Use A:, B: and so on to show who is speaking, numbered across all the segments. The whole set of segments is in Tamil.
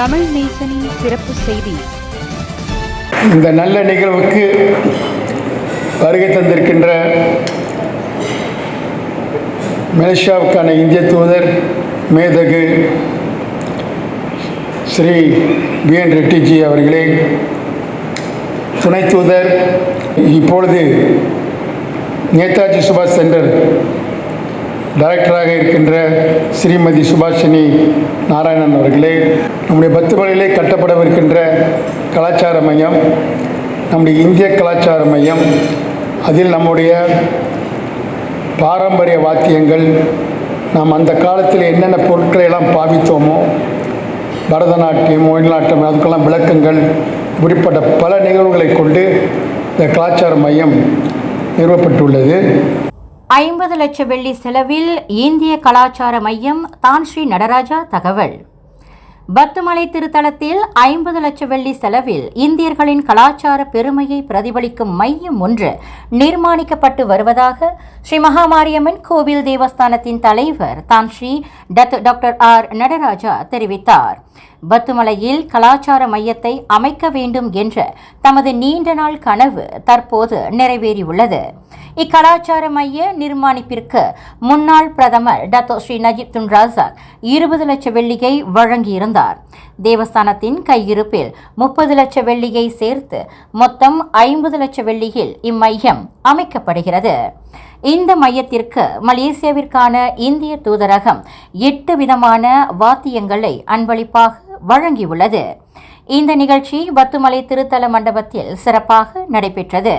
A: தமிழ் நேசனின் சிறப்பு செய்தி.
B: இந்த நல்ல நிகழ்வுக்கு வருகை தந்திருக்கின்ற மலேசியாவுக்கான இந்திய தூதர் மேதகு ஸ்ரீ பி என் ரெட்டிஜி அவர்களே துணை தூதர் இப்பொழுது நேதாஜி சுபாஷ் சென்டர் டைரக்டராக இருக்கின்ற ஸ்ரீமதி சுபாஷினி நாராயணன் அவர்களே நம்முடைய பத்துமலையிலே கட்டப்படவிருக்கின்ற கலாச்சார மையம் நம்முடைய இந்திய கலாச்சார மையம் அதில் நம்முடைய பாரம்பரிய வாத்தியங்கள் நாம் அந்த காலத்தில் என்னென்ன பொருட்களை எல்லாம் பாவித்தோமோ பரதநாட்டியம் ஒயிலாட்டம் அதுக்கெல்லாம் விளக்கங்கள் இப்படிப்பட்ட பல நிகழ்வுகளை கொண்டு இந்த கலாச்சார மையம் நிறுவப்பட்டுள்ளது.
C: ஐம்பது லட்ச வெள்ளி செலவில் இந்திய கலாச்சார மையம் தான் ஸ்ரீ நடராஜா தகவல். பத்துமலை திருத்தலத்தில் ஐம்பது லட்ச வெள்ளி செலவில் இந்தியர்களின் கலாச்சார பெருமையை பிரதிபலிக்கும் மையம் ஒன்று நிர்மாணிக்கப்பட்டு வருவதாக ஸ்ரீ மகாமாரியம்மன் கோவில் தேவஸ்தானத்தின் தலைவர் Tan Sri Dato doctor R Nadaraja தெரிவித்தார். பத்துமலையில் கலாச்சார மையத்தை அமைக்க வேண்டும் என்ற தமது நீண்ட நாள் கனவு தற்போது நிறைவேறியுள்ளது. இக்கலாச்சார மைய நிர்மாணிப்பிற்கு முன்னாள் பிரதமர் Dato Sri Najib Tun Razak இருபது லட்ச வெள்ளியை வழங்கியிருந்தார். தேவஸ்தானத்தின் கையிருப்பில் முப்பது லட்ச வெள்ளியை சேர்த்து மொத்தம் ஐம்பது லட்ச வெள்ளியில் இம்மையம் அமைக்கப்படுகிறது. இந்த மையத்திற்கு மலேசியாவிற்கான இந்திய தூதரகம் எட்டு விதமான வாத்தியங்களை அன்பளிப்பாக வழங்கியுள்ளது. இந்த நிகழ்ச்சி பத்துமலை திருத்தல மண்டபத்தில் சிறப்பாக நடைபெற்றது.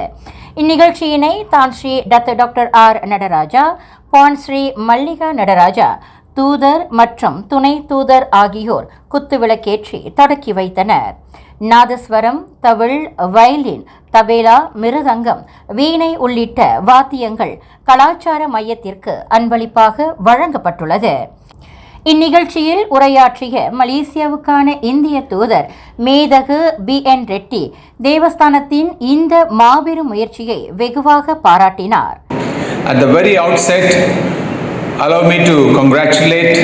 C: இந்நிகழ்ச்சியினை Tan Sri Datuk doctor R Nadaraja Puan Sri Mallika Nadaraja தூதர் மற்றும் துணை தூதர் ஆகியோர் குத்துவிளக்கேற்றி தொடக்கி வைத்தனர். நாதஸ்வரம் தவிழ் வயலின் தபேலா மிருதங்கம் வீணை உள்ளிட்ட வாத்தியங்கள் கலாச்சார மையத்திற்கு அன்பளிப்பாக வழங்கப்பட்டுள்ளது. இந்நிகழ்ச்சியில் உரையாற்றிய மலேசியாவுக்கான இந்திய தூதர் மேதகு பி. என். ரெட்டி தேவஸ்தானத்தின் இந்த மாபெரும் முயற்சியை வெகுவாக பாராட்டினார்.
D: At the very outset, allow me to congratulate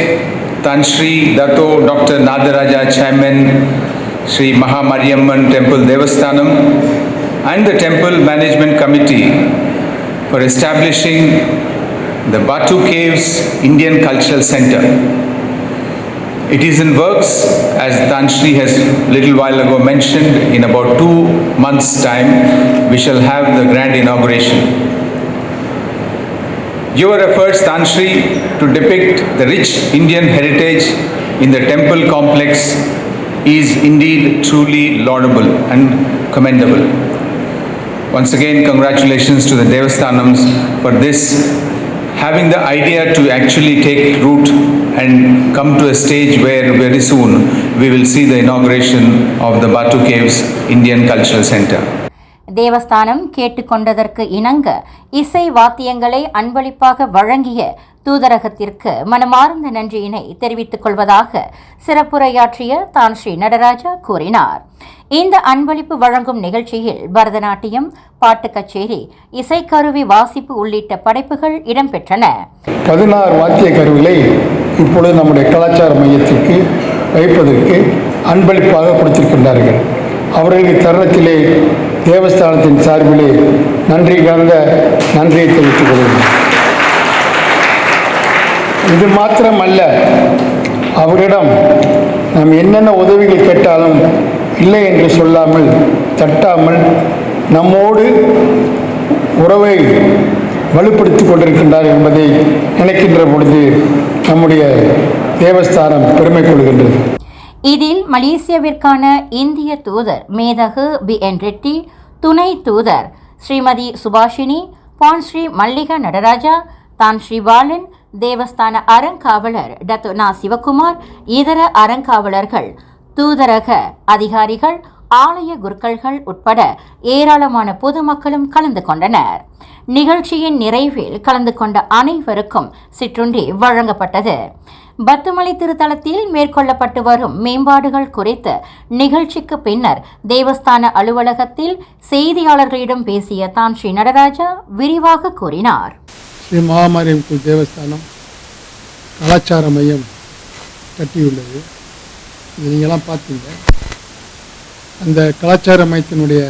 D: Tan Sri Dato Dr. Nadaraja Chairman Sri Mahamariamman Temple Devasthanam and the Temple Management Committee for establishing the Batu Caves Indian Cultural Center. It is in works, as Tan Sri has little while ago mentioned, in about two months' time, we shall have the grand inauguration. Your efforts, Tan Sri, to depict the rich Indian heritage in the temple complex is indeed truly laudable and commendable. Once again, congratulations to the Devasthanams for this, having the idea to actually take root and come to a stage where very soon we will see the inauguration of the Batu Caves Indian Cultural Center.
C: தேவஸ்தானம் கேட்டுக்கொண்டதற்கு இணங்க இசை வாத்தியங்களை அன்பளிப்பாக வழங்கிய தூதரகத்திற்கு மனமார்ந்த நன்றியினை தெரிவித்துக் கொள்வதாக சிறப்புரையாற்றிய தான் ஸ்ரீ நடராஜா கூறினார். இந்த அன்பளிப்பு வழங்கும் நிகழ்ச்சியில் பரதநாட்டியம் பாட்டு கச்சேரி இசைக்கருவி வாசிப்பு உள்ளிட்ட படைப்புகள் இடம்பெற்றன.
B: பதினாறு வாத்திய கருவிகளை இப்பொழுது நம்முடைய கலாச்சார மையத்திற்கு வைப்பதற்கு அன்பளிப்பாக கொடுத்திருக்கின்றார்கள். அவர்களுக்கு தருணத்திலே தேவஸ்தானத்தின் சார்பிலே நன்றி கலந்த நன்றியை தெரிவித்துக் கொள்கிறேன். இது மாத்திரமல்ல அவரிடம் நாம் என்னென்ன உதவிகள் கேட்டாலும் இல்லை என்று சொல்லாமல் தட்டாமல் நம்மோடு உறவை வலுப்படுத்திக் கொண்டிருக்கின்றார் என்பதை நினைக்கின்ற பொழுது நம்முடைய தேவஸ்தானம் பெருமை கொள்கின்றது.
C: இதில் மலேசியாவிற்கான இந்திய தூதர் மேதகு பி என் ரெட்டி துணை தூதர் ஸ்ரீமதி சுபாஷினி பான் ஸ்ரீ மல்லிகா நடராஜா தான் ஸ்ரீ பாலன் தேவஸ்தான அறங்காவலர் டத்து நா சிவகுமார் இதர அறங்காவலர்கள் தூதரக அதிகாரிகள் ஆலய குருக்கள்கள் உட்பட ஏராளமான பொதுமக்களும் கலந்து கொண்டனர். நிகழ்ச்சியின் நிறைவில் கலந்து கொண்ட அனைவருக்கும் சிற்றுண்டி வழங்கப்பட்டது. பத்துமலை திருத்தலத்தில் மேற்கொள்ளப்பட்டு வரும் மேம்பாடுகள் குறித்து நிகழ்ச்சிக்கு பின்னர் தேவஸ்தான அலுவலகத்தில் செய்தியாளர்களிடம் பேசிய தான் ஸ்ரீ நடராஜா விரிவாக கூறினார்.
B: ஸ்ரீ மகாமாரியம் தேவஸ்தானம் கலாச்சார மையம் கட்டியுள்ளது.
E: இது நீங்களாம் பார்த்தீங்க. அந்த கலாச்சார மையத்தினுடைய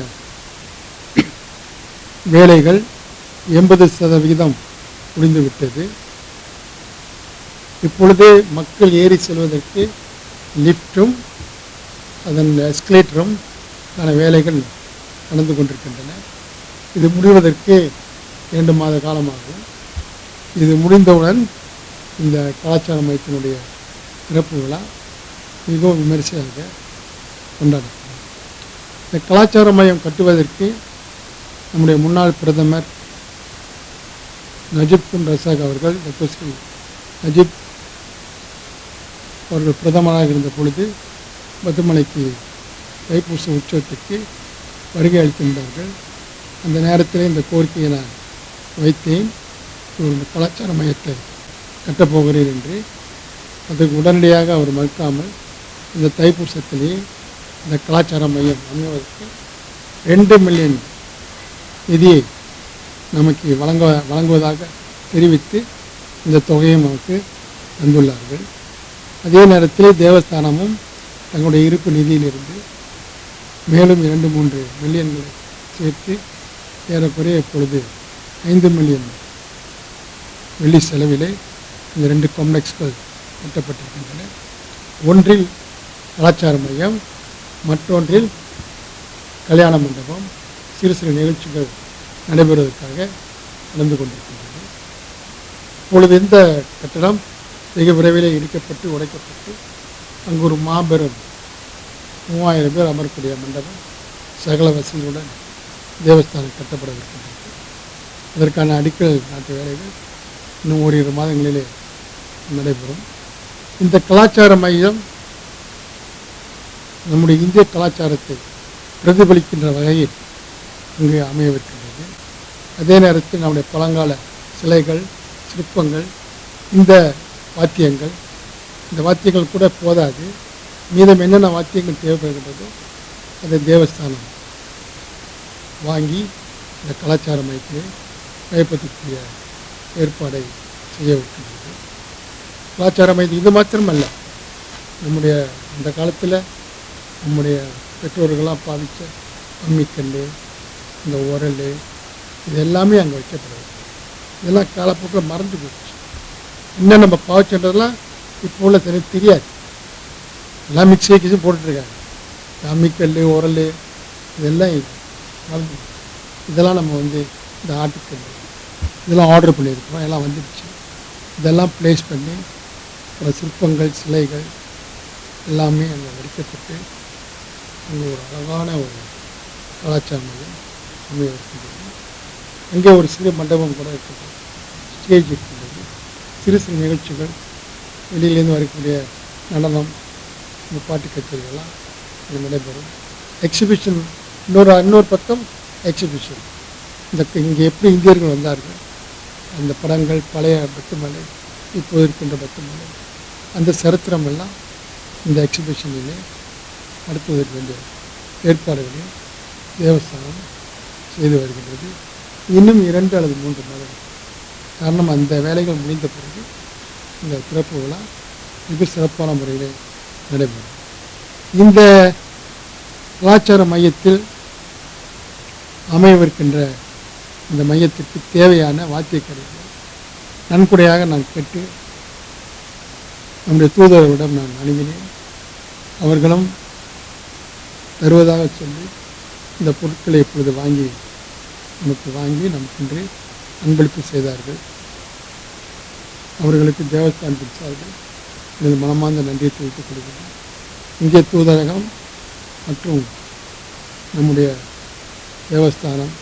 E: வேலைகள் எண்பது சதவிகிதம் முடிந்துவிட்டது. இப்பொழுது மக்கள் ஏறி செல்வதற்கு லிஃப்ட்டும் அதன் எஸ்கலேட்டரும் ஆன வேலைகள் நடந்து கொண்டிருக்கின்றன. இது முடிவதற்கு இரண்டு மாத காலமாகும். இது முடிந்தவுடன் இந்த கலாச்சார மையத்தினுடைய சிறப்பு விழா மிகவும் விமரிசையாக கொண்டாடப்படும். இந்த கலாச்சார மையம் கட்டுவதற்கு நம்முடைய முன்னாள் பிரதமர் நஜீப் ரசாக் அவர்கள் டாக்டர் நஜிப் அவர்கள் பிரதமராக இருந்த பொழுது பத்துமலைக்கு தைப்பூச உற்சவத்துக்கு வருகை அளித்திருந்தார்கள். அந்த நேரத்தில் இந்த கோரிக்கையை நான் வைத்தேன். ஒரு கலாச்சார மையத்தை கட்டப்போகிறேன் என்று. அதுக்கு உடனடியாக அவர் மறுக்காமல் இந்த தைப்பூசத்திலேயே இந்த கலாச்சார மையம் அமைவதற்கு ரெண்டு மில்லியன் நிதியை நமக்கு வழங்க வழங்குவதாக தெரிவித்து இந்த தொகையை நமக்கு தந்துள்ளார்கள். அதே நேரத்தில் தேவஸ்தானமும் தங்களுடைய இருப்பு நிதியிலிருந்து மேலும் இரண்டு மூன்று மில்லியன்களை சேர்த்து ஏறக்குறைய இப்பொழுது ஐந்து மில்லியன் வெள்ளி செலவிலே இந்த ரெண்டு காம்ப்ளெக்ஸ்கள் கட்டப்பட்டிருக்கின்றன. ஒன்றில் கலாச்சார மையம் மற்றொன்றில் கல்யாண மண்டபம் சிறு சிறு நிகழ்ச்சிகள் நடைபெறுவதற்காக நடந்து கொண்டிருக்கின்றது இப்பொழுது இந்த கட்டடம் மிக விரைவில் இடிக்கப்பட்டு உடைக்கப்பட்டு அங்கு ஒரு மாபெரும் மூவாயிரம் பேர் அமரக்கூடிய மண்டபம் சகல வசதியுடன் தேவஸ்தானம் கட்டப்படவிருக்கின்றது. அதற்கான அடிக்கல் நாட்டு வேலைகள் இன்னும் ஓரிரு மாதங்களிலே நடைபெறும். இந்த கலாச்சார மையம் நம்முடைய இந்திய கலாச்சாரத்தை பிரதிபலிக்கின்ற வகையில் இங்கு அமையவிருக்கின்றது. அதே நேரத்தில் நம்முடைய பழங்கால சிலைகள் சிற்பங்கள் இந்த வாத்தியங்கள். இந்த வாத்தியங்கள் கூட போதாது. மீதம் என்னென்ன வாத்தியங்கள் தேவைப்படுகின்றதோ அதை தேவஸ்தானம். வாங்கி இந்த கலாச்சார மையத்தை கைப்பற்றக்கூடிய ஏற்பாடை செய்ய வைக்கின்றது. கலாச்சார மையம் இது மாத்திரமல்ல. நம்முடைய அந்த காலத்தில் நம்முடைய பெற்றோர்களாக பாவித்த அம்மிக்கல் இந்த உரல் இது எல்லாமே அங்கே வைக்கப்படுது இதெல்லாம் காலப்போக்கில் மறந்து போச்சு இன்னும் நம்ம பாவச்சன்றதெல்லாம் இப்போ உள்ள தெரிய தெரியாது. எல்லாம் மிக்ஸி கிச்சு போட்டுட்ருக்காங்க அம்மிக்கல் உரல் இதெல்லாம் வளர்ந்து இதெல்லாம் நம்ம வந்து இந்த ஆட்டுக்கல் இதெல்லாம் ஆர்டர் பண்ணியிருக்கிறோம். எல்லாம் வந்துடுச்சு. இதெல்லாம் ப்ளேஸ் பண்ணி பல சிற்பங்கள் சிலைகள் எல்லாமே அங்கே வடிக்கப்பட்டு அங்கே ஒரு அழகான ஒரு கலாச்சார மையம் அமைய இருக்கின்றது அங்கே ஒரு சிறு மண்டபம் கூட இருக்குது. ஸ்டேஜ் இருக்குது. சிறு சிறு நிகழ்ச்சிகள் வெளியிலேருந்து வரக்கூடிய நடனம் இந்த பாட்டு கச்சேரிகள்லாம் இது நடைபெறும். எக்ஸிபிஷன் இன்னொரு இன்னொரு பக்கம் எக்ஸிபிஷன் இந்த இங்கே எப்படி இந்தியர்கள் வந்தார்கள் அந்த படங்கள் பழைய பத்துமலை இப்போது இருக்கின்ற பத்துமலை அந்த சரித்திரம் எல்லாம் இந்த எக்ஸிபிஷனிலே நடத்துவதற்கு வேண்டிய ஏற்பாடுகளையும் தேவஸ்தானம் செய்து வருகின்றது. இன்னும் இரண்டு அல்லது மூன்று மாதங்கள் காரணம் அந்த வேலைகள் முடிந்த பிறகு இந்த திறப்பு விழா மிக சிறப்பான முறையில் நடைபெறும். இந்த கலாச்சார மையத்தில் அமையவிருக்கின்ற இந்த மையத்திற்கு தேவையான வாத்திய கருவிகளை நன்கொடையாக நான் கேட்டு நம்முடைய தூதரவிடம் நான் அணுகினேன். அவர்களும் தருவதாக சொல்லி இந்த பொருட்களை இப்பொழுது வாங்கி நமக்கு வாங்கி நமக்கென்று அன்பளிப்பு செய்தார்கள். அவர்களுக்கு தேவஸ்தான் பிடித்தார்கள். எனது மனமார்ந்த நன்றியை தெரிவித்துக் கொள்கிறேன். இந்திய தூதரகம் மற்றும் நம்முடைய தேவஸ்தானம்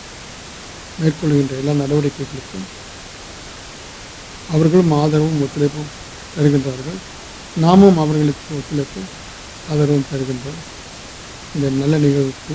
E: மேற்கொள்கின்ற எல்லா நடவடிக்கைகளுக்கும் அவர்களும் ஆதரவும் ஒத்துழைப்பும் தருகின்றார்கள். நாமும் அவர்களுக்கு ஒத்துழைப்பும் ஆதரவும் தருகின்றோம். இந்த நல்ல நிகழ்வுக்கு